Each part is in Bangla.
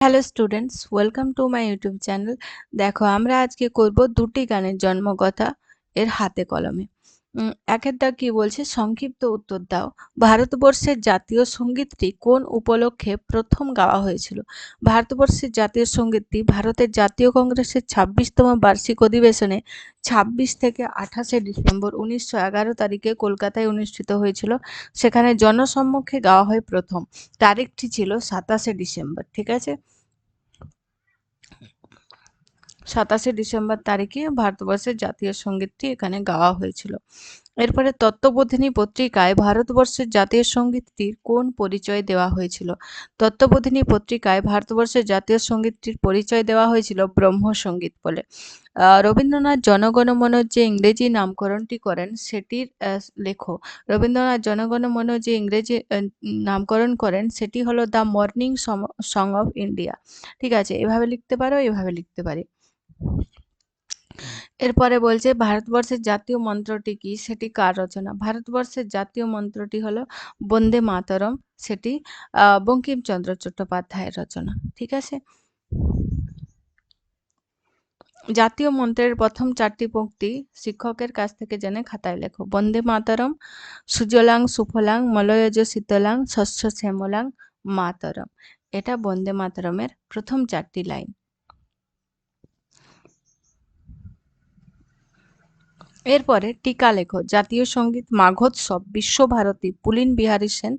Hello students welcome to my YouTube channel দেখো, আমরা আজকে করব দুটি গানের জন্মকথা এর হাতে কলমে। একের দাগ কি বলছে? সংক্ষিপ্ত উত্তর দাও। ভারতবর্ষের জাতীয় সঙ্গীতটি কোন উপলক্ষে প্রথম গাওয়া হয়েছিল? ভারতবর্ষের জাতীয় সঙ্গীতটি ভারতের জাতীয় কংগ্রেসের ছাব্বিশতম বার্ষিক অধিবেশনে ছাব্বিশ থেকে আঠাশে ডিসেম্বর উনিশশো এগারো তারিখে কলকাতায় অনুষ্ঠিত হয়েছিল। সেখানে জনসম্মুখে গাওয়া হয় প্রথম। তারিখটি ছিল সাতাশে ডিসেম্বর, ঠিক আছে? সাতাশে ডিসেম্বর তারিখে ভারতবর্ষের জাতীয় সঙ্গীতটি এখানে গাওয়া হয়েছিল। এরপরে তত্ত্ববোধিনী পত্রিকায় ভারতবর্ষের জাতীয় সঙ্গীতটির কোন পরিচয় দেওয়া হয়েছিল? তত্ত্ববোধিনী পত্রিকায় ভারতবর্ষের জাতীয় সঙ্গীতটির পরিচয় দেওয়া হয়েছিল ব্রহ্ম সংগীত বলে। রবীন্দ্রনাথ জনগণমন যে ইংরেজি নামকরণটি করেন সেটির লেখো রবীন্দ্রনাথ জনগণমন যে ইংরেজি নামকরণ করেন সেটি হলো the morning song of India. ঠিক আছে, এভাবে লিখতে পারো, এভাবে লিখতে পারি। এরপরে বলছে, ভারতবর্ষের জাতীয় মন্ত্রটি কি? সেটি কার রচনা? ভারতবর্ষের জাতীয় মন্ত্রটি হলো বন্দে মাতরম। সেটি বঙ্কিমচন্দ্র চট্টোপাধ্যায়ের রচনা। ঠিক আছে? জাতীয় মন্ত্রের প্রথম চারটি পঙ্ক্তি শিক্ষকের কাছ থেকে জেনে খাতায় লেখো। বন্দে মাতরম, সুজলাং সুফলাং, মলয়জ শীতলাং শস্য শ্যামলাং, মাতরম। এটা বন্দে মাতরমের প্রথম চারটি লাইন। এরপরে টিকা লেখো, জাতীয় সংগীত মাঘোৎসব, বিশ্বভারতী পুলিন বিহারী সেন,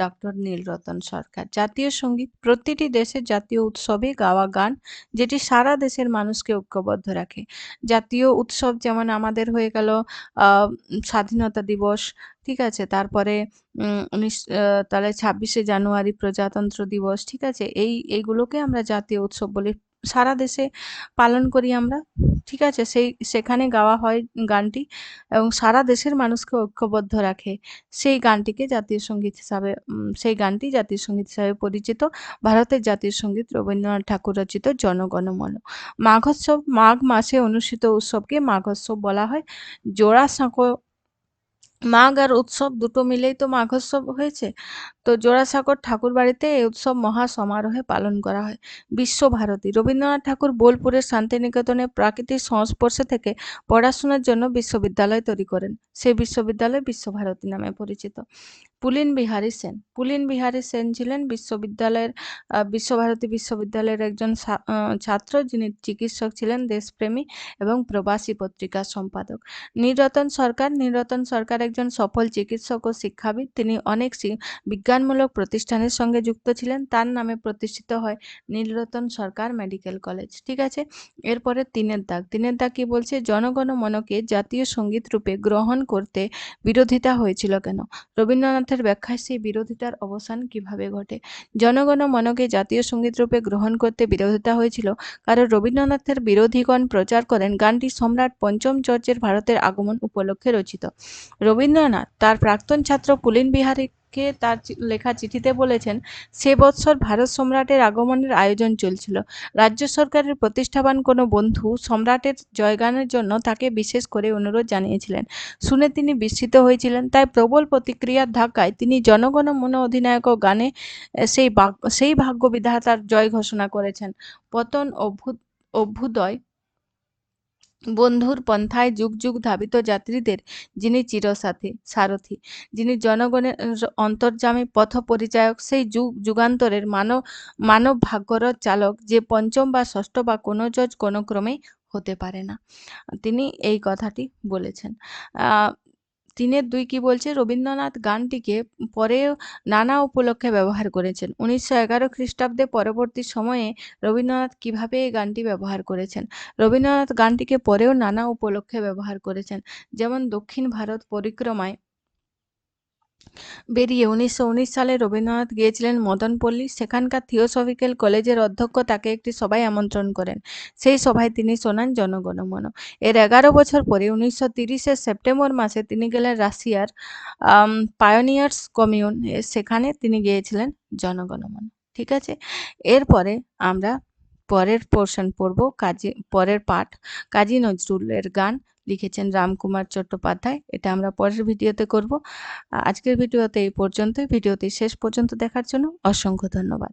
ডক্টর নীলরতন সরকার। জাতীয় সংগীত, প্রতিটি দেশের জাতীয় উৎসবে গাওয়া গান যেটি সারা দেশের মানুষকে ঐক্যবদ্ধ রাখে। জাতীয় উৎসব যেমন আমাদের হয়ে গেল স্বাধীনতা দিবস, ঠিক আছে? তারপরে উনিশ তাহলে ছাব্বিশে জানুয়ারি প্রজাতন্ত্র দিবস, ঠিক আছে? এই, এইগুলোকে আমরা জাতীয় উৎসব বলি সারা দেশে পালন করি আমরা। ঠিক আছে, সেই, সেখানে গাওয়া হয় গানটি এবং সারা দেশের মানুষকে ঐক্যবদ্ধ রাখে। সেই গানটিকে জাতীয় সংগীত হিসাবে সেই গানটি জাতীয় সংগীত হিসাবে পরিচিত ভারতের জাতীয় সংগীত রবীন্দ্রনাথ ঠাকুর রচিত জনগণমন। মাঘোৎসব, মাঘ মাসে অনুষ্ঠিত উৎসবকে মাঘোৎসব বলা হয়। জোড়া জোড়াসাঁকো মাঘ আর উৎসব দুটো মিলেই তো মাঘোৎসব হয়েছে। তো জোড়াসাঁকোর ঠাকুর বাড়িতে এই উৎসব মহা সমারোহে পালন করা হয়। বিশ্বভারতী রবীন্দ্রনাথ ঠাকুর বোলপুরের শান্তিনিকেতনে প্রাকৃতিক সংস্পর্শে থেকে পড়াশোনার জন্য বিশ্ববিদ্যালয় তৈরি করেন। সেই বিশ্ববিদ্যালয় বিশ্বভারতী নামে পরিচিত। পুলিন বিহারী সেন। পুলিন বিহারী সেন ছিলেন বিশ্ববিদ্যালয়ের বিশ্বভারতী বিশ্ববিদ্যালয়ের একজন ছাত্র যিনি চিকিৎসক ছিলেন, দেশপ্রেমী এবং প্রবাসী পত্রিকার সম্পাদক। নিরতন সরকার নিরতন সরকার একজন সফল চিকিৎসক ও শিক্ষাবিদ, তিনি অনেক বিজ্ঞানমূলক প্রতিষ্ঠানের সঙ্গে যুক্ত ছিলেন। তার নামে প্রতিষ্ঠিত হয় নীলরতন সরকার মেডিকেল কলেজ। ঠিক আছে? এরপরে তিনের দাগ। তিনের দাগ কি বলছে? জনগণ মনকে জাতীয় সংগীত রূপে গ্রহণ করতে বিরোধিতা হয়েছিল কেন? রবীন্দ্রনাথের ব্যাখ্যায় সেই বিরোধিতার অবসান কীভাবে ঘটে? জনগণ মনকে জাতীয় সংগীত রূপে গ্রহণ করতে বিরোধিতা হয়েছিল কারণ রবীন্দ্রনাথের বিরোধীগণ প্রচার করেন গানটি সম্রাট পঞ্চম চর্চের ভারতের আগমন উপলক্ষে রচিত। রবীন্দ্রনাথ, তার প্রাক্তন ছাত্র পুলিন বিহারী কে তার লেখা চিঠিতে বলেছেন, সে বৎসর ভারত সম্রাটের আগমনের আয়োজন চলছিল। রাজ্য সরকারের প্রতিষ্ঠাবান কোনো বন্ধু সম্রাটের জয়গানের জন্য তাকে বিশেষ করে অনুরোধ জানিয়েছিলেন। শুনে তিনি বিস্মিত হয়েছিলেন। তাই প্রবল প্রতিক্রিয়ার ধাক্কায় তিনি জনগণ মন অধিনায়ক গানে সেই সেই ভাগ্য বিধাতার জয় ঘোষণা করেছেন। পতন অভ্যুত অভ্যুদয় বন্ধুর পন্থায় যুগ যুগ ধাবিত যাত্রীদের যিনি চিরসাথী, সারথি, যিনি জনগণের অন্তর্জামী পথ পরিচায়ক সেই যুগ যুগান্তরের মানব মানব ভাগ্যর চালক যে পঞ্চম বা ষষ্ঠ বা কোনো জজ কোনো ক্রমেই হতে পারে না। তিনি এই কথাটি বলেছেন। তিনের দুই কি বলছে? রবীন্দ্রনাথ গানটিকে পরে নানা উপলক্ষে ব্যবহার করেছেন। উনিশশো এগারো খ্রিস্টাব্দে পরবর্তী সময়ে রবীন্দ্রনাথ কীভাবে এই গানটি ব্যবহার করেছেন? রবীন্দ্রনাথ গানটিকে পরেও নানা উপলক্ষে ব্যবহার করেছেন। যেমন দক্ষিণ ভারত পরিক্রমায় বেরিয়ে উনিশশো উনিশ সালে রবীন্দ্রনাথ গিয়েছিলেন মদনপল্লী। সেখানকার থিওসফিক্যাল কলেজের অধ্যক্ষ তাকে একটি সভায় আমন্ত্রণ করেন। সেই সভায় তিনি শোনান জনগণমন। এর এগারো বছর পরে উনিশশো তিরিশের সেপ্টেম্বর মাসে তিনি গেলেন রাশিয়ার পায়োনিয়ার্স কমিউন সেখানে তিনি গিয়েছিলেন জনগণমন। ঠিক আছে? এরপরে আমরা পরের পোর্শন পড়ব কাজী, পরের পাঠ। কাজী নজরুলের গান লিখেছেন রামকুমার চট্টোপাধ্যায়। এটা আমরা পরের ভিডিওতে করব। আজকের ভিডিওতে এই পর্যন্তই। ভিডিওটি শেষ পর্যন্ত দেখার জন্য অসংখ্য ধন্যবাদ।